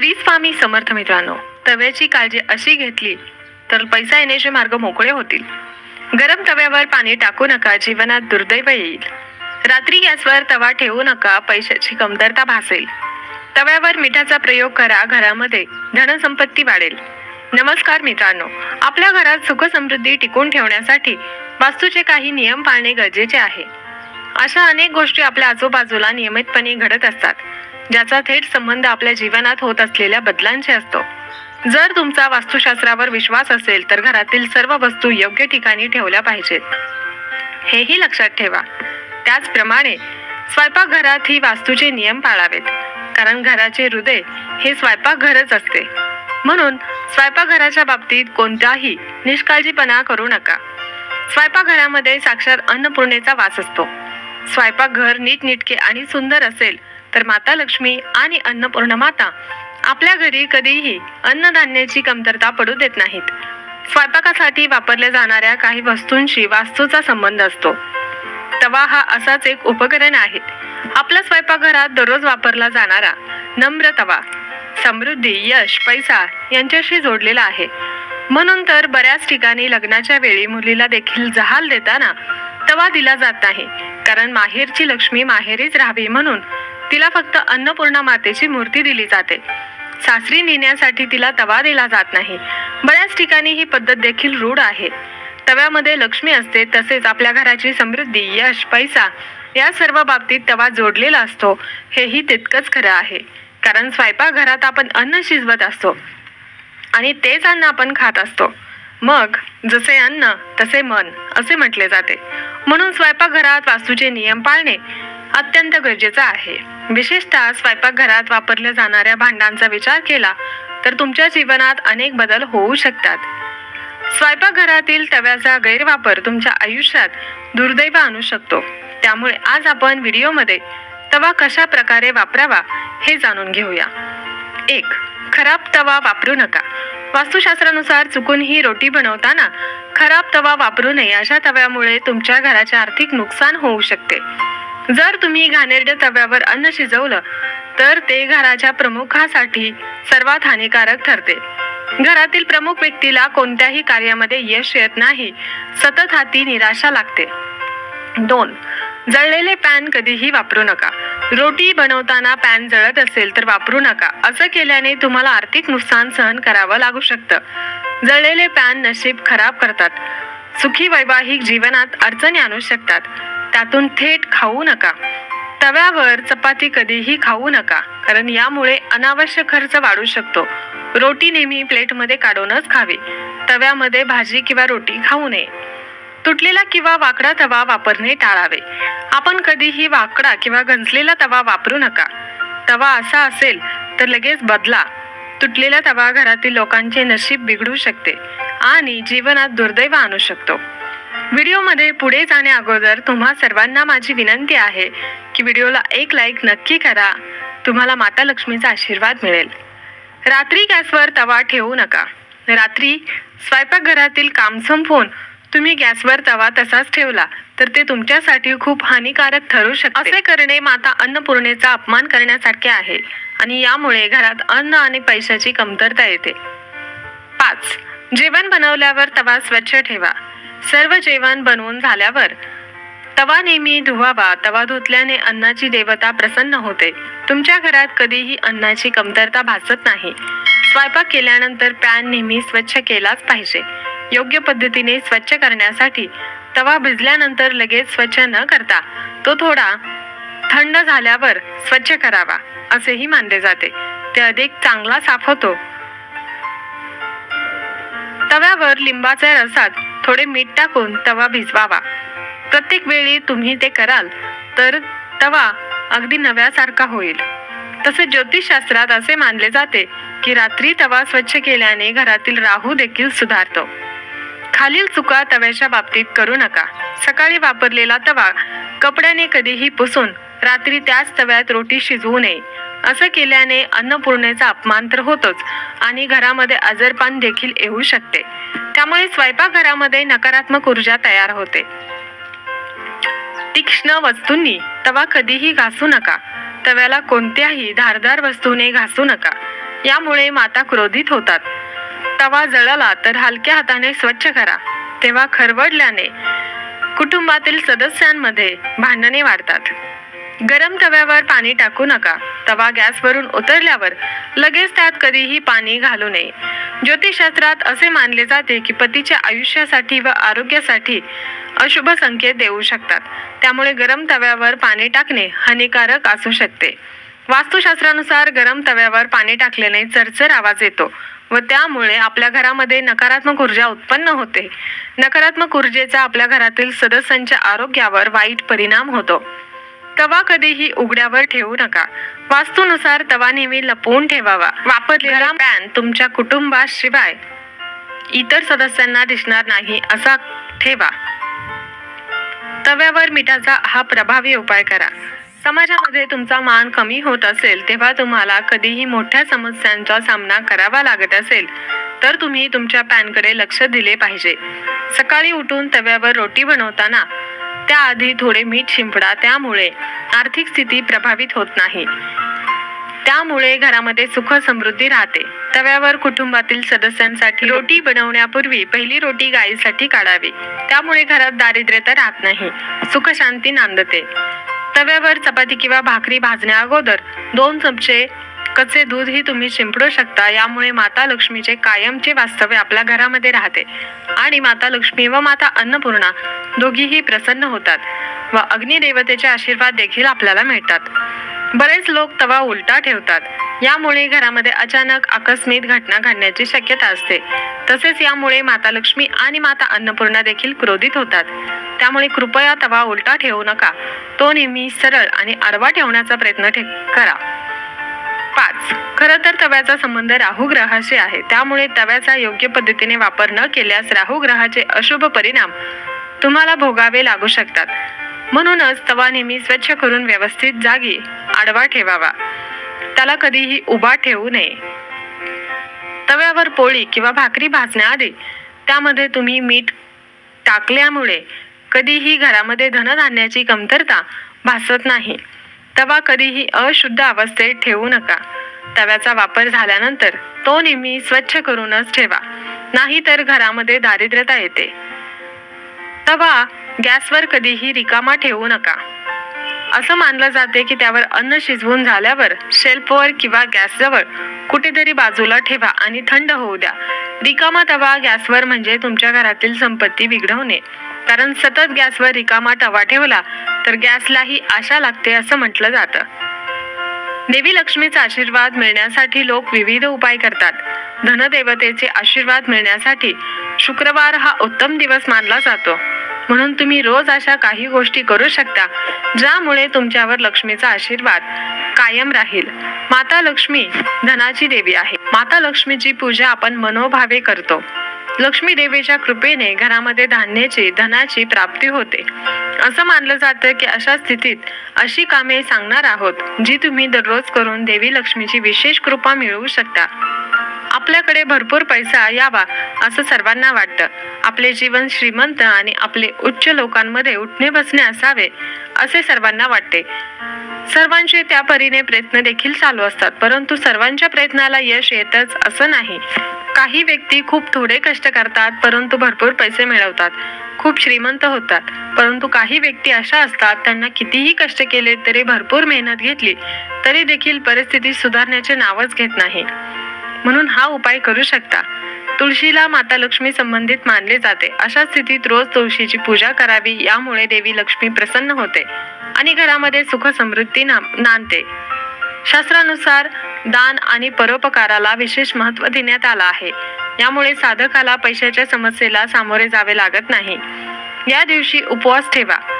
श्री स्वामी समर्थ मित्रांनो तव्याची काळजी अशी घेतली तर पैसा येण्याचे मार्ग मोकळे होतील. गरम तव्यावर पाणी टाकू नका जीवनात दुर्दैव येईल. रात्री गॅसवर तवा ठेवू नका पैशाची कमतरता भासेल. तव्यावर मिठाचा प्रयोग करा घरामध्ये धनसंपत्ती वाढेल. नमस्कार मित्रांनो आपल्या घरात सुख समृद्धी टिकून ठेवण्यासाठी वास्तूचे काही नियम पाळणे गरजेचे आहे. अशा अनेक गोष्टी आपल्या आजूबाजूला नियमितपणे घडत असतात. ज्याचा थेट संबंध आपल्या जीवनात होत असलेल्या बदलांशी असतो. जर तुमचा वास्तुशास्त्रावर विश्वास असेल तर घरातील सर्व वस्तू योग्य ठिकाणी ठेवल्या पाहिजेत. हेही लक्षात ठेवा. त्याचप्रमाणे स्वयंपाकघरात ही वास्तूचे नियम पाळावेत. कारण घराचे हृदय हे स्वयंपाकघरच असते. म्हणून स्वयंपाकघराच्या बाबतीत कोणताही निष्काळजीपणा करू नका. स्वयंपाकघरामध्ये साक्षात अन्नपूर्णेचा वास असतो. स्वयंपाकघर नीटनिटके आणि सुंदर असेल तर माता लक्ष्मी आणि अन्नपूर्ण माता आपल्या घरी कधीही अन्नधान्याची कमतरता पडू देत नाहीत. स्वयंपाकासाठी वापरल्या जाणाऱ्या काही वस्तूंशी वास्तूचा संबंध असतो. तवा हा असाच एक उपकरण आहे. आपल्या स्वयंपाकघरात दररोज वापरला जाणारा नम्र तवा समृद्धी यश पैसा यांच्याशी जोडलेला आहे. म्हणून तर बऱ्याच ठिकाणी लग्नाच्या वेळी मुलीला देखील जहाल देताना तवा दिला जात नाही. कारण माहेरची लक्ष्मी माहेरीच राहावी म्हणून तिला फक्त अन्नपूर्णा मातेची मूर्ती दिली जाते. सासरी नेण्यासाठी तिला तवा दिला जात नाही. बऱ्याच ठिकाणी ही पद्धत देखील रूढ आहे. तव्यामध्ये लक्ष्मी असते तसेच आपल्या घराची समृद्धी यश पैसा या सर्व बाबतीत तवा जोडलेला असतो. हेही तितकंच खरं आहे. कारण स्वयंपाकघरात आपण अन्न शिजवत असतो. आणि तेच अन्न आपण खात असतो. मग जसे अन्न तसे मन असे म्हटले जाते. म्हणून स्वयंपाकघरात वास्तूचे नियम पाळणे अत्यंत गरजेचं आहे. विशेषतः स्वयंपाकघरात वापरल्या जाणाऱ्या भांडांचा विचार केला तर तुमच्या जीवनात अनेक बदल होऊ शकतात. स्वयंपाकघरातील तव्याचा गैरवापर तुमच्या आयुष्यात दुर्दैव आणू शकतो. त्यामुळे आज आपण व्हिडिओमध्ये तवा कशा प्रकारे वापरावा हे जाणून घेऊया. एक खराब तवा वापरू नका. वास्तुशास्त्रानुसार चुकून ही रोटी बनवताना खराब तवा वापरू नये अशा तव्यामुळे तुमच्या घराचे आर्थिक नुकसान होऊ शकते. जर तुम्ही घाणेरड्या तव्यावर अन्न शिजवलं तर ते घराच्या प्रमुखासाठी सर्वात हानिकारक ठरते. घरातील प्रमुख व्यक्तीला कोणत्याही कार्यामध्ये यश येत नाही सतत हाती निराशा लागते. दोन जळलेले पॅन कधीही वापरू नका. रोटी बनवताना पॅन जळत असेल तर वापरू नका. असं केल्याने तुम्हाला आर्थिक नुकसान सहन करावं लागू शकतं. जळलेले पॅन नशीब खराब करतात. सुखी वैवाहिक जीवनात अडचणी आणू शकतात. त्यातून थेट खाऊ नका. तव्यावर चपाती कधीही खाऊ नका कारण यामुळे अनावश्यक खर्च वाढू शकतो. रोटी नेहमी प्लेटमध्ये काढूनच खावी. तव्यामध्ये भाजी किंवा रोटी खाऊ नये. तुटलेला किंवा वाकडा तवा वापरणे टाळावे. आपण कधीही वाकडा किंवा गंजलेला तवा वापरू नका. तवा असा असेल तर लगेच बदला. तुटलेला तवा घरातील लोकांचे नशीब बिघडू शकते. आणि जीवनात दुर्दैव आणू शकतो. व्हिडिओमध्ये पुढे जाण्या अगोदर तुम्हा सर्वांना माझी विनंती आहे की व्हिडिओला एक लाईक नक्की करा. तुम्हाला माता लक्ष्मीचा आशीर्वाद मिळेल. रात्री गॅसवर तवा ठेवू नका. रात्री स्वयंपाकघरातील काम संपवून तुम्ही गॅसवर तवा तसाच ठेवला तर ते तुमच्यासाठी खूप हानिकारक ठरू शकते. असे करणे माता अन्नपूर्णेचा अपमान करण्यासारखे आहे आणि यामुळे घरात अन्न आणि पैशाची कमतरता येते. पाच जेवण बनवल्यावर तवा स्वच्छ ठेवा. सर्व जेवण बनवून झाल्यावर तवा नेहमी धुवावा. तवा धुतल्याने अन्नाची देवता प्रसन्न होते. तुमच्या घरात कधीही अन्नाची कमतरता भासत नाही. स्वयंपाक केल्यानंतर पॅन नेहमी स्वच्छ केलाच पाहिजे. योग्य पद्धतीने स्वच्छ करण्यासाठी तवा भिजल्यानंतर लगेच स्वच्छ न करता तो थोडा थंड झाल्यावर स्वच्छ करावा असेही मानले जाते. ते अधिक चांगला साफ होतो. तव्यावर लिंबाच्या रसात थोडे मीठ टाकून तवा भिजवावा. प्रत्येक वेळी तुम्ही ते कराल तर तवा अगदी नव्यासारखा होईल. तसे ज्योतिषशास्त्रात असे मानले जाते की रात्री तवा स्वच्छ केल्याने घरातील राहू देखील सुधारतो. खालील चुका तव्याच्या बाबतीत करू नका. सकाळी वापरलेला तवा कपड्याने कधीही पुसून रात्री त्याच तव्यात रोटी शिजवू नये. असं केल्याने अन्नपूर्णेचा अपमान तर होतोच आणि घरामध्ये आजारपान देखील येऊ शकते. त्यामुळे स्वयंपाकघरामध्ये नकारात्मक ऊर्जा तयार होते. तीक्ष्ण वस्तूंनी तवा कधीही घासू नका. तव्याला कोणत्याही धारदार वस्तूने घासू नका. यामुळे माता क्रोधित होतात. तवा जळला तर हलक्या हाताने स्वच्छ करा. तेव्हा खरवडल्याने कुटुंबातील सदस्यांमध्ये भांडणे वाढतात. गरम तव्यावर पाणी टाकू नका. तवा गॅसवरून उतरल्यावर लगेच त्यात कधीही पाणी घालू नये. ज्योतिषशास्त्रात असे मानले जाते की पतीच्या आयुष्यासाठी व आरोग्यासाठी अशुभ संकेत देऊ शकतात. त्यामुळे गरम तव्यावर पाणी टाकणे हानिकारक असू शकते. वास्तुशास्त्रानुसार गरम तव्यावर पाणी टाकल्याने चरचर आवाज येतो व त्यामुळे आपल्या घरामध्ये नकारात्मक ऊर्जा उत्पन्न होते. नकारात्मक ऊर्जेचा आपल्या घरातील सदस्यांच्या आरोग्यावर वाईट परिणाम होतो. तवा कधीही उघड्यावर ठेवू नका. वास्तूनुसार तवा नेहमी लपवून ठेवावा. वापरलेला पॅन तुमच्या कुटुंबाशिवाय इतर सदस्यांना दिसणार नाही असा ठेवा. तव्यावर मिठाचा हा प्रभावी उपाय करा. समाजामध्ये तुमचा मान कमी होत असेल तेव्हा तुम्हाला कधीही मोठ्या समस्यांचा सामना करावा लागत असेल तर तुम्ही तुमच्या पॅनकडे लक्ष दिले पाहिजे. सकाळी उठून तव्यावर रोटी बनवताना त्याआधी थोडे मीठ शिंपडा त्यामुळे आर्थिक स्थिती प्रभावित होत नाही. त्यामुळे घरामध्ये सुख समृद्धी राहते. तव्यावर कुटुंबातील सदस्यांसाठी रोटी बनवण्यापूर्वी पहिली रोटी गायीसाठी काढावी. त्यामुळे घरात दारिद्र्यता राहत नाही. सुख शांती नांदते. तव्यावर चपाती किंवा भाकरी भाजण्या अगोदर दोन चमचे कच्चे दूधही तुम्ही शिंपडू शकता यामुळे माता लक्ष्मीचे कायमचे वास्तव्य आपल्या घरामध्ये राहते. आणि माता लक्ष्मी व माता अन्नपूर्णा दोघीही प्रसन्न होतात व अग्निदेवतेचे आशीर्वाद देखील आपल्याला मिळतात. बरेच लोक तवा उलटा ठेवतात यामुळे घरामध्ये अचानक आकस्मिक घटना घडण्याची शक्यता असते. तसेच यामुळे माता लक्ष्मी आणि माता अन्नपूर्णा देखील क्रोधित होतात. त्यामुळे कृपया तवा उलटा ठेवू नका. तो नेहमी सरळ आणि आडवा ठेवण्याचा प्रयत्न ठे- करा. खरं तर तव्याचा संबंध राहू ग्रहाशी आहे. त्यामुळे तव्याचा योग्य पद्धतीने वापर न केल्यास राहू ग्रहाचे अशुभ परिणाम तुम्हाला भोगावे लागू शकतात. म्हणूनच तवा नेहमी स्वच्छ करून व्यवस्थित जागी आडवा ठेवावा. त्याला कधीही उभा ठेवू नये. तव्यावर पोळी किंवा भाकरी भाजण्याआधी त्यामध्ये तुम्ही मीठ टाकल्यामुळे कधीही घरामध्ये धनधान्याची कमतरता भासत नाही. तवा कधीही अशुद्ध अवस्थेत ठेवू नका. तव्याचा वापर झाल्यानंतर तो नेहमी स्वच्छ करूनच ठेवा. नाहीतर घरामध्ये दारिद्र्यता येते. तवा गॅसवर कधीही रिकामा ठेवू नका. असं मानलं जाते की त्यावर अन्न शिजवून झाल्यावर शेल्फवर किंवा गॅसजवळ कुठेतरी बाजूला ठेवा आणि थंड होऊ द्या. रिकामा तवा गॅसवर म्हणजे तुमच्या घरातील संपत्ती बिघडवणे. कारण सतत गॅसवर रिकामा तवा ठेवला तर गॅसलाही आशा लागते असं म्हटलं जातं. देवी लक्ष्मीचा आशीर्वाद मिळण्यासाठी लोक विविध उपाय करतात. धनदेवतेचे आशीर्वाद मिळण्यासाठी शुक्रवार हा उत्तम दिवस मानला जातो. म्हणून तुम्ही रोज अशा काही गोष्टी करू शकता ज्यामुळे तुमच्यावर लक्ष्मीचा आशीर्वाद कायम राहील. माता लक्ष्मी धनाची देवी आहे. माता लक्ष्मीची पूजा आपण मनोभावे करतो. लक्ष्मी देवीच्या कृपेने घरामध्ये धान्याची धनाची प्राप्ती होते. असं मानलं जातं की अशा स्थितीत अशी कामे सांगणार आहोत जी तुम्ही दररोज करून देवी लक्ष्मीची विशेष कृपा मिळवू शकता. आपल्याकडे भरपूर पैसा यावा असं सर्वांना वाटतं. आपले जीवन श्रीमंत आणि आपले उच्च लोकांमध्ये उठणे बसणे असावे असे सर्वांना वाटते. सर्वांचे त्या परीने प्रयत्न देखील चालू असतात परंतु सर्वांच्या प्रयत्नाला यश येतच असं नाही. काही व्यक्ती खूप थोडे कष्ट करतात परंतु भरपूर पैसे मिळवतात. खूप श्रीमंत होतात परंतु काही व्यक्ती अशा असतात त्यांना कितीही कष्ट केले तरी भरपूर मेहनत घेतली तरी देखील परिस्थिती सुधारण्याचे नावच घेत नाही. म्हणून हा उपाय करू शकता. तुळशीला माता लक्ष्मी संबंधित मानले जाते. अशा स्थितीत रोज तुळशीची पूजा करावी यामुळे देवी लक्ष्मी प्रसन्न होते. आणि घरामध्ये सुख समृद्धी नांदते. शास्त्रानुसार दान आणि परोपकाराला विशेष महत्त्व देण्यात आलं आहे. यामुळे साधकाला पैशाच्या समस्येला सामोरे जावे लागत नाही. या दिवशी उपवास ठेवा.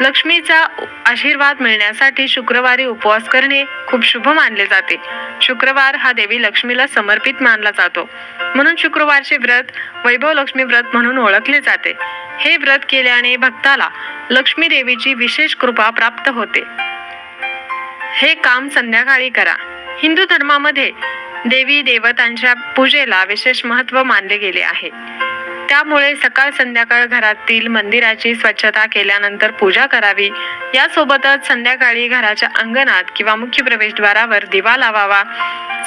लक्ष्मीचा आशीर्वाद मिळण्यासाठी शुक्रवारी उपवास करणे खूप शुभ मानले जाते. शुक्रवार हा देवी लक्ष्मीला समर्पित मानला जातो. म्हणून शुक्रवारचे व्रत वैभव लक्ष्मी व्रत म्हणून ओळखले जाते. हे व्रत केल्याने भक्ताला लक्ष्मी देवीची विशेष कृपा प्राप्त होते. हे काम संध्याकाळी करा. हिंदू धर्मामध्ये देवी देवतांच्या पूजेला विशेष महत्त्व मानले गेले आहे. त्यामुळे सकाळ संध्याकाळ घरातील मंदिराची स्वच्छता केल्यानंतर पूजा करावी. यासोबतच संध्याकाळी घराच्या अंगणात किंवा मुख्य प्रवेशद्वारावर दिवा लावावा.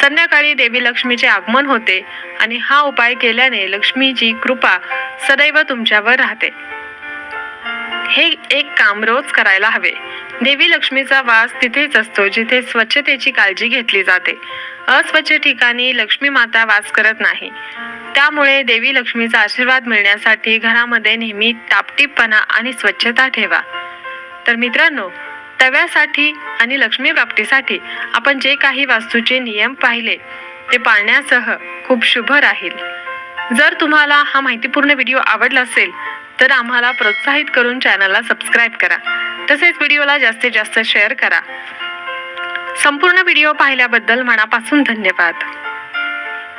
संध्याकाळी देवी लक्ष्मीचे आगमन होते आणि हा उपाय केल्याने लक्ष्मीची कृपा सदैव तुमच्यावर राहते. हे एक काम रोज करायला हवे. देवी लक्ष्मीचा वास तिथेच असतो जिथे स्वच्छतेची काळजी घेतली जाते. अस्वच्छ ठिकाणी लक्ष्मी माता वास करत नाही. त्यामुळे देवी लक्ष्मीचा आशीर्वाद मिळण्यासाठी घरामध्ये नेहमी टापटीपणा आणि स्वच्छता ठेवा. तर मित्रांनो तव्यासाठी आणि लक्ष्मी प्राप्तीसाठी आपण जे काही वास्तूचे नियम पाहिले ते पाळण्यासह खूप शुभ राहील. जर तुम्हाला हा माहितीपूर्ण व्हिडिओ आवडला असेल तर आम्हाला प्रोत्साहित करून चॅनलला सबस्क्राईब करा. तसेच व्हिडिओला जास्तीत जास्त शेअर करा. संपूर्ण व्हिडिओ पाहिल्याबद्दल मनापासून धन्यवाद.